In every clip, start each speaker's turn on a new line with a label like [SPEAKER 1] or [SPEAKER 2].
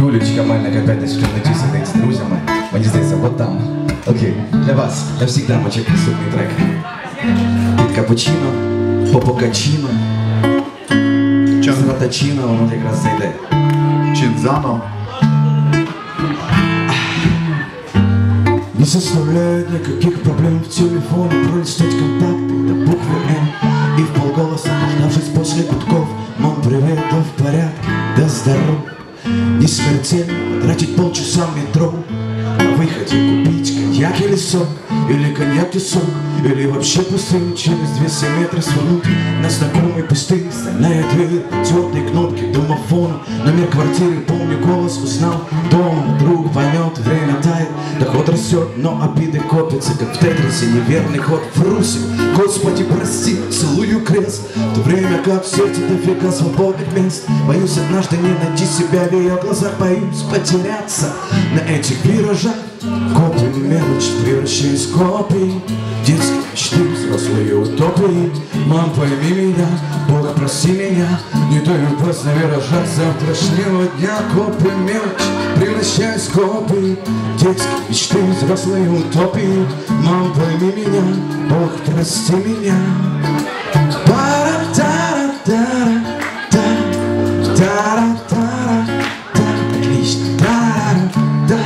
[SPEAKER 1] Юлечка Мельник опять начнем найти сидить з друзями. Мені здається, от там. Окей, для вас, для всіх дамочок наступний трек. Під капучино, попокачино, з ратачино, воно якраз зайде.
[SPEAKER 2] Чинзано.
[SPEAKER 1] Не составляет никаких проблем в телефоне Пролистать контакты до буквы М И в полголоса, дождавшись после гудков Мам, привет, да в порядке, да здоров не смертельно тратить полчаса в метро На выходе купить коньяк или сок Или коньяк и сок Или вообще пустыню через 200 метров свернуть На знакомый пустырь Стальная дверь, твердые кнопки домофона Номер квартиры, помню, голос узнал Дома друг тает Доход растет, но обиды копятся Как в тетрисе неверный ход в Руси. Господи, прости, целую крест. В то время как в сердце дофига свободных мест. Боюсь однажды не найти себя в ее глазах. Боюсь потеряться на этих виражах. Копии мелочь, превращаясь в копии Детские мечты, взрослые утопии. Мам, пойми меня, прости меня Не даю упасть на виражах завтрашнего дня Копии мелочь, превращаясь в копии Детские мечты, взрослые утопии Мам, пойми меня, Бог, прости меня Пара-тара-тара, та, тара-тара, та. Отлично. Тара-та.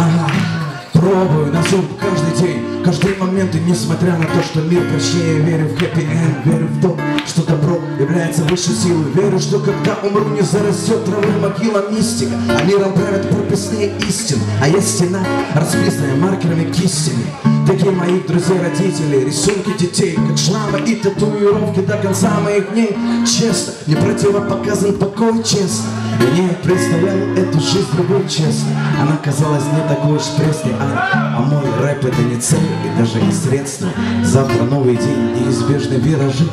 [SPEAKER 1] Ага. Пробую на зуб каждый день, каждый момент И несмотря на то, что мир прощнее Верю в хэппи-энд, верю в то, что добро является высшей силой. Верю, что когда умру, не зарастет травы могила мистика А миром правят прописные истины. А есть стена, расписанная маркерами кистями Такие моих друзей, родителей, рисунки детей Как шрамы и татуировки до конца моих дней. Честно, не противопоказан покой, честно. Я не представлял эту жизнь другой, честно. Она казалась не такой уж пресной, а, а мой рэп это не цель и даже не средство Завтра новый день, неизбежны виражи.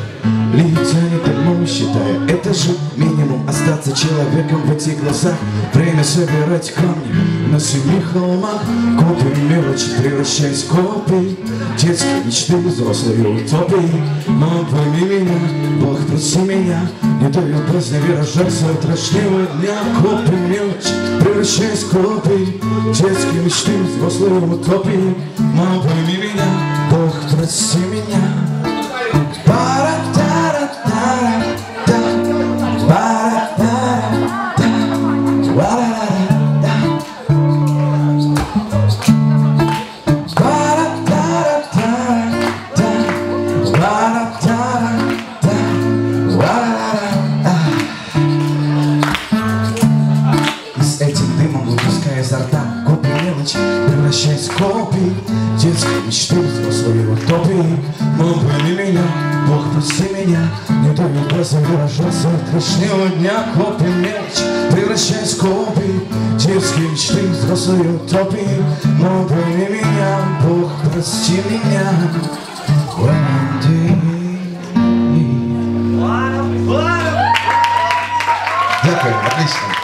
[SPEAKER 1] Летят домой, считая это же минимум. Остаться человеком в этих глазах. Время собирать камни на семи холмах. Копии мелочи, превращаясь в копии Детские мечты, взрослые утопии Мам, пойми меня, Бог, прости меня. Не даю на виражах завтрашнего дня. Копии мелочи, превращаясь в копии Детские мечты, взрослые утопии. Мам, пойми меня, Бог, прости меня в копии Детские мечты, взрослые утопии Мам, пойми меня, Бог, прости меня Не мне глаза виража завтрашнего дня Копии мелочи, превращаясь в копии Детские мечты, взрослые утопии Мам, пойми меня, Бог, прости меня One day.
[SPEAKER 2] Дякую, отлично.